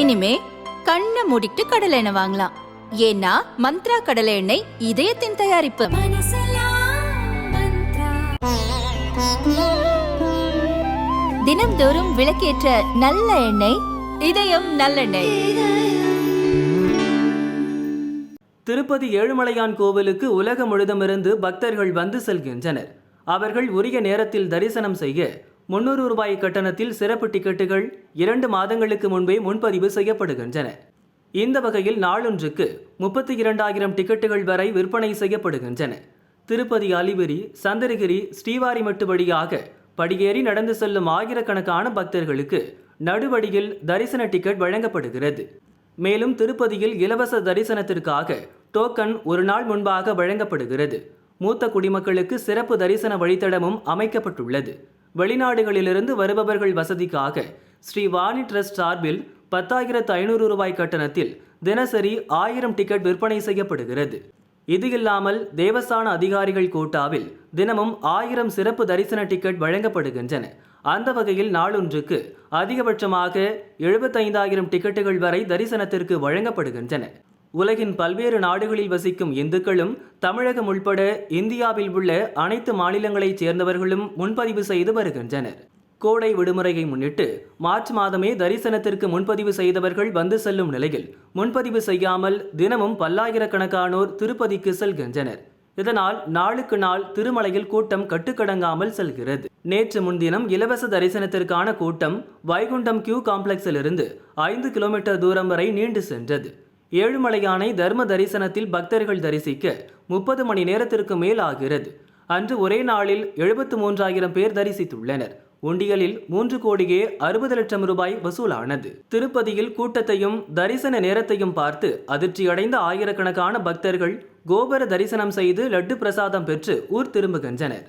இனிமே கண்ணை மூடிட்டு கடலை எண்ணெய் வாங்கலாம். ஏன்னா மந்த்ரா கடலை எண்ணெய் இதயத்தின் தயாரிப்பு. தினம்தோறும் விளக்கேற்ற நல்ல எண்ணெய் இதயம் நல்லெண்ணெய். திருப்பதி ஏழுமலையான் கோவிலுக்கு உலகம் முழுதுமிருந்து பக்தர்கள் வந்து செல்கின்றனர். அவர்கள் உரிய நேரத்தில் தரிசனம் செய்ய முன்னூறு ரூபாய் கட்டணத்தில் சிறப்பு டிக்கெட்டுகள் இரண்டு மாதங்களுக்கு முன்பே முன்பதிவு செய்யப்படுகின்றன. இந்த வகையில் நாளொன்றுக்கு முப்பத்தி இரண்டாயிரம் டிக்கெட்டுகள் வரை விற்பனை செய்யப்படுகின்றன. திருப்பதி அலிபிரி சந்திரகிரி ஸ்ரீவாரிமட்டு வழியாக படியேறி நடந்து செல்லும் ஆயிரக்கணக்கான பக்தர்களுக்கு நடுவடியில் தரிசன டிக்கெட் வழங்கப்படுகிறது. மேலும் திருப்பதியில் இலவச தரிசனத்திற்காக டோக்கன் ஒரு நாள் முன்பாக வழங்கப்படுகிறது. மூத்த குடிமக்களுக்கு சிறப்பு தரிசன வழித்தடமும் அமைக்கப்பட்டுள்ளது. வெளிநாடுகளிலிருந்து வருபவர்கள் வசதிக்காக ஸ்ரீ வாணி ட்ரஸ்ட் சார்பில் பத்தாயிரத்து ஐநூறு ரூபாய் கட்டணத்தில் தினசரி ஆயிரம் டிக்கெட் விற்பனை செய்யப்படுகிறது. இது இல்லாமல் தேவஸ்தான அதிகாரிகள் கோட்டாவில் தினமும் ஆயிரம் சிறப்பு தரிசன டிக்கெட் வழங்கப்படுகின்றன. அந்த வகையில் நாளொன்றுக்கு அதிகபட்சமாக எழுபத்தைந்தாயிரம் டிக்கெட்டுகள் வரை தரிசனத்திற்கு வழங்கப்படுகின்றன. உலகின் பல்வேறு நாடுகளில் வசிக்கும் இந்துக்களும் தமிழகம் உள்பட இந்தியாவில் உள்ள அனைத்து மாநிலங்களைச் சேர்ந்தவர்களும் முன்பதிவு செய்து வருகின்றனர். கோடை விடுமுறையை முன்னிட்டு மார்ச் மாதமே தரிசனத்திற்கு முன்பதிவு செய்தவர்கள் வந்து செல்லும் நிலையில் முன்பதிவு செய்யாமல் தினமும் பல்லாயிரக்கணக்கானோர் திருப்பதிக்கு செல்கின்றனர். இதனால் நாளுக்கு நாள் திருமலையில் கூட்டம் கட்டுக்கடங்காமல் செல்கிறது. நேற்று முன்தினம் இலவச தரிசனத்திற்கான கூட்டம் வைகுண்டம் கியூ காம்ப்ளெக்ஸிலிருந்து ஐந்து கிலோமீட்டர் தூரம் வரை நீண்டு சென்றது. ஏழுமலையானை தர்ம தரிசனத்தில் பக்தர்கள் தரிசிக்க முப்பது மணி நேரத்திற்கு மேல் ஆகிறது அன்று ஒரே நாளில் எழுபத்து மூன்றாயிரம் பேர் தரிசித்துள்ளனர். உண்டியலில் மூன்று கோடியே அறுபது லட்சம் ரூபாய் வசூலானது. திருப்பதியில் கூட்டத்தையும் தரிசன நேரத்தையும் பார்த்து அதிர்ச்சியடைந்த ஆயிரக்கணக்கான பக்தர்கள் கோபுர தரிசனம் செய்து லட்டு பிரசாதம் பெற்று ஊர் திரும்புகின்றனர்.